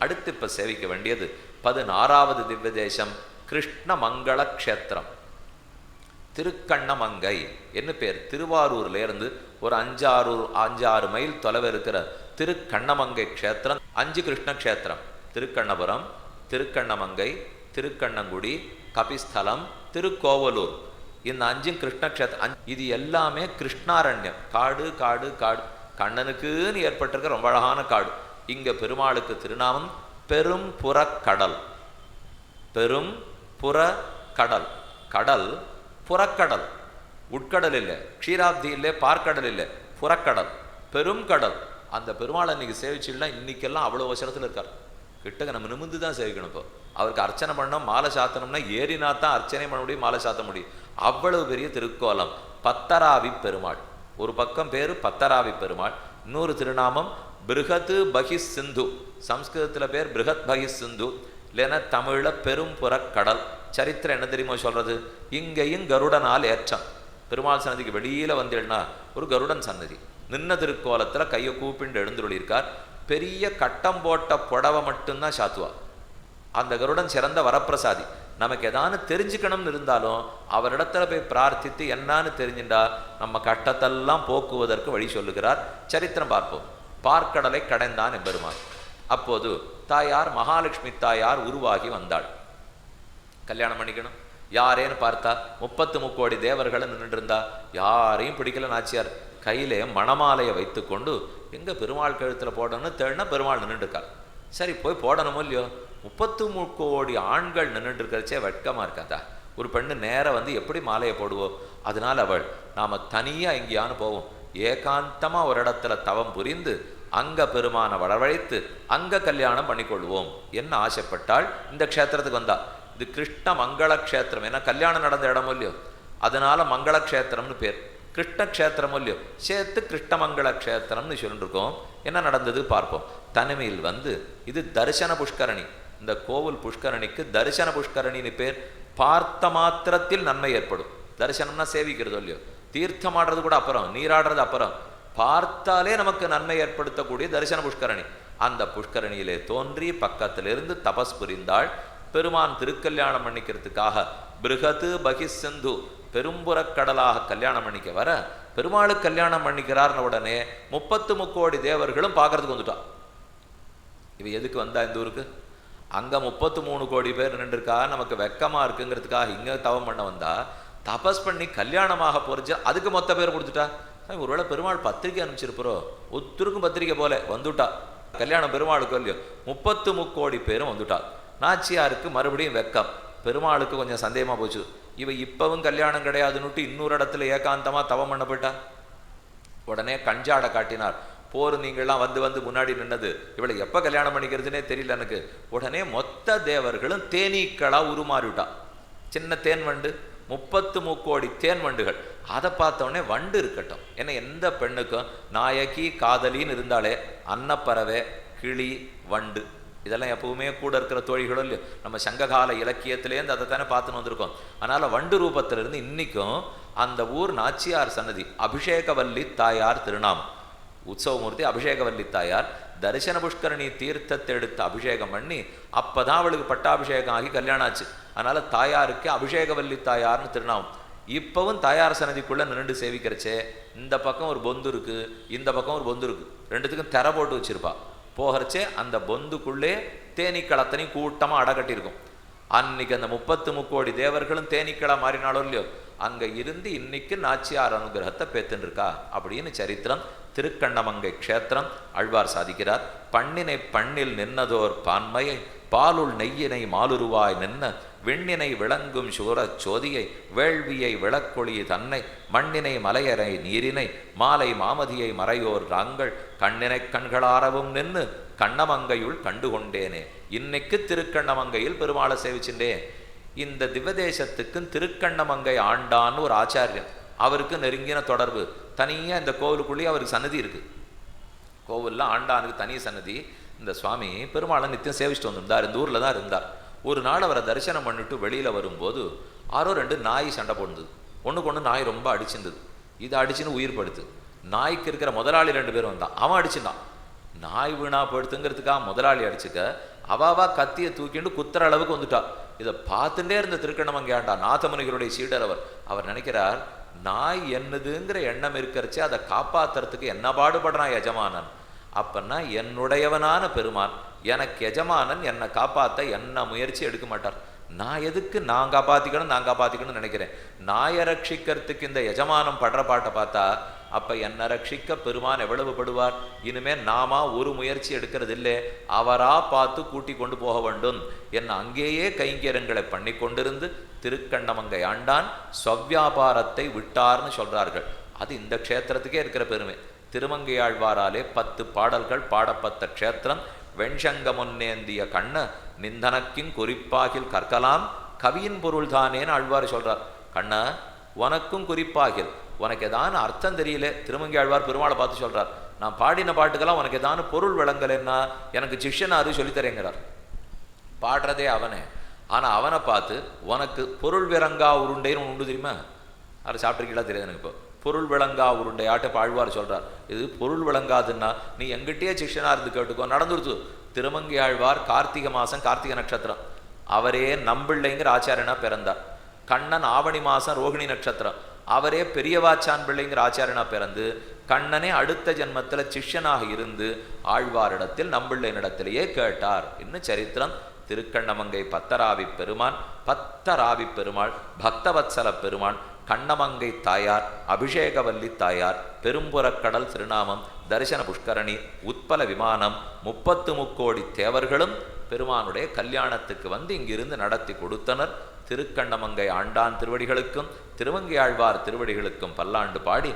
அடுத்து இப்ப சேவிக்க வேண்டியது பதினாறாவது திவ்ய தேசம் கிருஷ்ணமங்கள க்ஷேத்திரம் திருக்கண்ணமங்கை என்ன பேர்? திருவாரூர்ல இருந்து ஒரு அஞ்சாறு அஞ்சாறு மைல் தொலைவு இருக்கிற திருக்கண்ணமங்கை க்ஷேத்திரம் அஞ்சு கிருஷ்ண க்ஷேத்திரம் திருக்கண்ணபுரம் திருக்கண்ணமங்கை திருக்கண்ணங்குடி கபிஸ்தலம் திருக்கோவலூர். இந்த அஞ்சும் கிருஷ்ண க்ஷேத்திரம் இது எல்லாமே கிருஷ்ணாரண்யம். காடு காடு காடு. கண்ணனுக்குன்னு ஏற்பட்டிருக்க ரொம்ப அழகான காடு. இங்க பெருமாளுக்கு திருநாமம் பெரும் புறக்கடல். பெரும் புற கடல் கடல் புறக்கடல். உட்கடல் இல்லை க்ஷீராப்தி இல்லை பார்க்கடல் இல்லை புறக்கடல். பெரும் கடல். அந்த பெருமாளை இன்றைக்கி சேவிச்சுன்னா இன்னைக்கெல்லாம் அவ்வளோ வசனத்தில் இருக்கார். கிட்டக்க நம்ம நிமிந்து தான் சேவிக்கணும் இப்போ. அவருக்கு அர்ச்சனை பண்ணோம் மாலை சாத்தணும்னா ஏறினா தான் அர்ச்சனை பண்ண முடியும் மாலை சாத்த முடியும். அவ்வளவு பெரிய திருக்கோலம். பத்தராவி பெருமாள். ஒரு பக்கம் பேர் பத்தராவி பெருமாள். இன்னொரு திருநாமம் பிருகத்து பகிஸ் சிந்து. சம்ஸ்கிருதத்தில் பேர் பிருகத் பகிஸ் சிந்து. இல்லைன்னா தமிழில் பெரும் புறக்கடல் சரித்திரம் என்ன தெரியுமோ சொல்கிறது இங்கேயும் கருடனால் ஏற்றம். பெருமாள் சன்னதிக்கு வெளியில் வந்தேன்னா ஒரு கருடன் சன்னதி. நின்ன திருக்கோலத்தில் கையை கூப்பிண்டு எழுந்துருளிருக்கார் பெரிய கட்டம் போட்ட புடவை மட்டும்தான் சாத்துவா. அந்த கருடன் சிறந்த வரப்பிரசாதி. நமக்கு எதானு தெரிஞ்சுக்கணும்னு இருந்தாலும் அவரிடத்துல போய் பிரார்த்தித்து என்னான்னு தெரிஞ்சுட்டா நம்ம கட்டத்தெல்லாம் போக்குவதற்கு வழி சொல்லுகிறார். சரித்திரம் பார்ப்போம். பார்க்கடலை கடைந்தான் எம்பெருமான். அப்போது தாயார் மகாலட்சுமி தாயார் உருவாகி வந்தாள். கல்யாணம் பண்ணிக்கணும். யாரேன்னு பார்த்தா முப்பத்து முக்கோடி தேவர்களை நின்றுட்டு இருந்தா யாரையும் பிடிக்கல நாச்சியார். கையிலே மணமாலையை வைத்துக்கொண்டு எங்க பெருமாள் கழுத்துல போடணும்னு தேடினா பெருமாள் நின்றுட்டு சரி போய் போடணுமோ இல்லையோ? முப்பத்து முக்கோடி ஆண்கள் நின்றுட்டு இருக்கிறச்சே வெட்கமா இருக்காதா? ஒரு பெண்ணு நேராக வந்து எப்படி மாலையை போடுவோம் அதனால அவள் நாம தனியா எங்கேயானு போவோம். ஏகாந்தமாக ஒரு இடத்துல தவம் புரிந்து அங்க பெருமான வரவழைத்து அங்க கல்யாணம் பண்ணிக்கொள்வோம் என்ன ஆசைப்பட்டால் இந்த க்ஷேத்திரத்துக்கு வந்தா. இது கிருஷ்ண மங்கள க்ஷேத்திரம். ஏன்னா கல்யாணம் நடந்த இடமும் இல்லையோ? அதனால மங்கள க்ஷேத்திரம்னு பேர். கிருஷ்ண க்ஷேத்திரமும் இல்லையோ? சேர்த்து கிருஷ்ணமங்கள க்ஷேத்திரம்னு சொல்லிட்டு இருக்கோம் என்ன நடந்தது பார்ப்போம். தனிமையில் வந்து இது தரிசன புஷ்கரணி. இந்த கோவில் புஷ்கரணிக்கு தரிசன புஷ்கரணின்னு பேர். பார்த்த மாத்திரத்தில் நன்மை ஏற்படும். தரிசனம்னா சேவிக்கிறதோ இல்லையோ? தீர்த்தம் ஆடுறது கூட அப்புறம் நீராடுறது அப்புறம். பார்த்தாலே நமக்கு நன்மை ஏற்படுத்தக்கூடிய தரிசன புஷ்கரணி. அந்த புஷ்கரணியிலே தோன்றி பக்கத்திலிருந்து தபஸ் புரிந்தாள். பெருமான் திருக்கல்யாணம் பண்ணிக்கிறதுக்காக பிருகத்து பகிசந்து பெரும்புறக்கடலாக கல்யாணம் பண்ணிக்க வர பெருமாளுக்கு கல்யாணம் பண்ணிக்கிறார்னு உடனே முப்பத்து முக்கோடி தேவர்களும் பார்க்கறதுக்கு வந்துட்டான். இவ எதுக்கு வந்தா இந்த ஊருக்கு? அங்க முப்பத்து மூணு கோடி பேர் நின்றுருக்கா? நமக்கு வெக்கமா இருக்குங்கிறதுக்காக இங்க தவம் பண்ண வந்தா தபஸ் பண்ணி கல்யாணமாக போறச்சு அதுக்கு மொத்த பேர் கொடுத்துட்டா? ஒருவேளை பெருமாள் பத்திரிக்கை அனுப்பிச்சிருப்போ ஒத்துருக்கும் பத்திரிக்கை போல வந்துட்டா. கல்யாணம் பெருமாளுக்கு இல்லையோ? முப்பத்து முக்கோடி பேரும் வந்துட்டா. நாச்சியாருக்கு மறுபடியும் வெக்கம். பெருமாளுக்கு கொஞ்சம் சந்தேகமாக போச்சு. இவ இப்பவும் கல்யாணம் கிடையாதுன்னுட்டு இன்னொரு இடத்துல ஏகாந்தமாக தவம் பண்ண போயிட்டா? உடனே கஞ்சாட காட்டினார். போர் நீங்கள்லாம் வந்து வந்து முன்னாடி நின்னது. இவளை எப்போ கல்யாணம் பண்ணிக்கிறதுனே தெரியல எனக்கு. உடனே மொத்த தேவர்களும் தேனீக்களா உருமாறிவிட்டா சின்ன தேன் வண்டு. முப்பத்து முக்கோடி தேன் வண்டுகள். அதை பார்த்தோடனே வண்டு இருக்கட்டும். ஏன்னா எந்த பெண்ணுக்கும் நாயகி காதலின்னு இருந்தாலே அன்னப்பறவை கிளி வண்டு. இதெல்லாம் எப்பவுமே கூட இருக்கிற தோழிகளோ இல்லையோ. நம்ம சங்ககால இலக்கியத்திலேருந்து அதை தானே பார்த்துன்னு வந்திருக்கோம். அதனால் வண்டு ரூபத்திலிருந்து இன்னைக்கும் அந்த ஊர் நாச்சியார் சன்னதி அபிஷேகவல்லி தாயார் திருநாமம். உற்சவமூர்த்தி அபிஷேகவல்லி தாயார் தரிசன புஷ்கரணி தீர்த்தத்தை எடுத்து அபிஷேகம் பண்ணி அப்பதான் அவளுக்கு பட்டாபிஷேகம் ஆகி கல்யாணம் ஆச்சு. அதனால தாயாருக்கு அபிஷேகவல்லி தாயார்னு திருநாமம். இப்பவும் தாயார் சன்னதிக்குள்ளே நின்று சேவிக்கிறச்சே இந்த பக்கம் ஒரு பொந்து இருக்கு இந்த பக்கம் ஒரு பொந்து இருக்கு. ரெண்டுத்துக்கும் திரை போட்டு வச்சிருப்பா. போகிறச்சே அந்த பொந்துக்குள்ளே தேனீக்களத்தனையும் கூட்டமா அடகட்டியிருக்கும் அன்னைக்கு அந்த முப்பத்து முக்கோடி தேவர்களும் தேனீக்களா மாறினாலும் இல்லையோ அங்க இருந்து இன்னைக்கு நாச்சியார் அனுகிரகத்தை பேத்துன்னு இருக்கா அப்படின்னு சரித்திரம் திருக்கண்ணமங்கை க்ஷேத்திரம் ஆழ்வார் சாதிக்கிறார். பண்ணினை பண்ணில் நின்னதோர் பான்மையை பாலுள் நெய்யினை மாலுருவாய் நின்ன விண்ணினை விளங்கும் சூரச் சோதியை வேள்வியை விளக்கொளி தன்னை மண்ணினை மலையரை நீரினை மாலை மாமதியை மறையோர் ராங்கள் கண்ணினை கண்களாரவும் நின்னு கண்ணமங்கையுள் கண்டுகொண்டேனே. இன்னைக்கு திருக்கண்ணமங்கையில் பெருமாளை சேவிச்சுட்டேன் இந்த திவதேசத்துக்கும் திருக்கண்ணமங்கை ஆண்டான்னு ஒரு ஆச்சாரியன். அவருக்கு நெருங்கின தொடர்பு. தனியாக இந்த கோவிலுக்குள்ளேயே அவருக்கு சன்னதி இருக்கு. கோவிலில் ஆண்டானுக்கு தனி சன்னதி. இந்த சுவாமி பெருமாளை நித்தியம் சேவிச்சுட்டு வந்திருந்தார். இந்த ஊரில் தான் இருந்தார். ஒரு நாள் அவரை தரிசனம் பண்ணிட்டு வெளியில வரும்போது ஆரோ ரெண்டு நாய் சண்டை போடுது. ஒண்ணுக்கு ஒண்ணு நாய் ரொம்ப அடிச்சிருந்தது. இதை அடிச்சுன்னு உயிர் படுத்து. நாய்க்கு இருக்கிற முதலாளி ரெண்டு பேரும் வந்தான். அவன் அடிச்சுட்டான் நாய் வீணா படுத்துங்கிறதுக்காக முதலாளி அடிச்சுக்க? அவாவா கத்தியை தூக்கிண்டு குத்துற அளவுக்கு வந்துட்டா. இதை பார்த்துட்டே இருந்த திருக்கண்ணமங்கையாண்டா ஆண்டா சீடர் அவர். அவர் நினைக்கிறார் நாய் என்னதுங்கிற எண்ணம் இருக்கிறச்சே அதை காப்பாத்துறதுக்கு என்ன பாடுபடுறான் எஜமானன்? அப்பன்னா என்னுடையவனான பெருமான் எனக்கு எஜமானன் என்னை காப்பாற்ற என்ன முயற்சி எடுக்க மாட்டார். நான் எதுக்கு நான் காப்பாற்றிக்கணும் நான் காப்பாத்திக்கணும்னு நினைக்கிறேன். நாயை ரட்சிக்கிறதுக்கு இந்த எஜமானம் படுற பாட்டை பார்த்தா அப்போ என்னை ரட்சிக்க பெருமான் எவ்வளவு படுவார் இனிமேல் நாமா ஒரு முயற்சி எடுக்கிறது இல்லை அவரா பார்த்து கூட்டி கொண்டு போக வேண்டும். என்னை அங்கேயே கைங்கரங்களை பண்ணி கொண்டிருந்து திருக்கண்டமங்கை ஆண்டான் சவ்வியாபாரத்தை விட்டார்னு சொல்கிறார்கள் அது இந்த க்ஷேத்திரத்துக்கே இருக்கிற பெருமை. திருமங்கையாழ்வாராலே பத்து பாடல்கள் பாடப்பட்ட க்ஷேத்திரம். வெண்சங்க முன்னேந்திய கண்ண நிந்தனக்கின் குறிப்பாகில் கற்கலாம் கவியின் பொருள் தானேன்னு ஆழ்வார் சொல்கிறார் கண்ண உனக்கும் குறிப்பாகில் உனக்கு ஏதான அர்த்தம் தெரியல திருமங்கி ஆழ்வார் பெருமாளை பார்த்து சொல்கிறார் நான் பாடின பாட்டுக்கெல்லாம் உனக்கு ஏதான பொருள் விளங்கலைன்னா எனக்கு சிஷ்யனாரு சொல்லித்தரேங்கிறார் பாடுறதே அவனே. ஆனா அவனை பார்த்து உனக்கு பொருள் விரங்கா உருண்டைன்னு உண்டு தெரியுமா? அதை சாப்பிட்ருக்கீங்களா தெரியாது எனக்கு இப்போ. பொருள் விளங்கா உருண்டை ஆட்ட பாழ்வார் சொல்கிறார் இது பொருள் விளங்காதுன்னா நீ எங்கிட்டயே சிஷ்யனா இருந்து கேட்டுக்கோ நடந்துருச்சு திருமங்கை ஆழ்வார் கார்த்திகை மாதம் கார்த்திகை நட்சத்திரம். அவரே நம்பிள்ளைங்கிற ஆச்சாரியனா பிறந்தார். கண்ணன் ஆவணி மாதம் ரோகிணி நட்சத்திரம். அவரே பெரியவாச்சான் பிள்ளைங்கிற ஆச்சாரியனா பிறந்து கண்ணனே அடுத்த ஜென்மத்தில் சிஷ்யனாக இருந்து ஆழ்வாரிடத்தில் நம்பிள்ளையினிடத்திலேயே கேட்டார். இன்னும் சரித்திரம்? திருக்கண்ணமங்கை பத்தராவி பெருமான் பத்தராவி பெருமாள் பக்தவத்சல பெருமான் கண்ணமங்கை தாயார் அபிஷேகவல்லி தாயார் பெரும்புறக்கடல் திருநாமம் தரிசன புஷ்கரணி உட்பல விமானம் முப்பத்து முக்கோடி தேவர்களும் பெருமானுடைய கல்யாணத்துக்கு வந்து இங்கிருந்து நடத்தி கொடுத்தனர். திருக்கண்ணமங்கை ஆண்டான் திருவடிகளுக்கும் திருவங்கியாழ்வார் ஆழ்வார் திருவடிகளுக்கும் பல்லாண்டு பாடி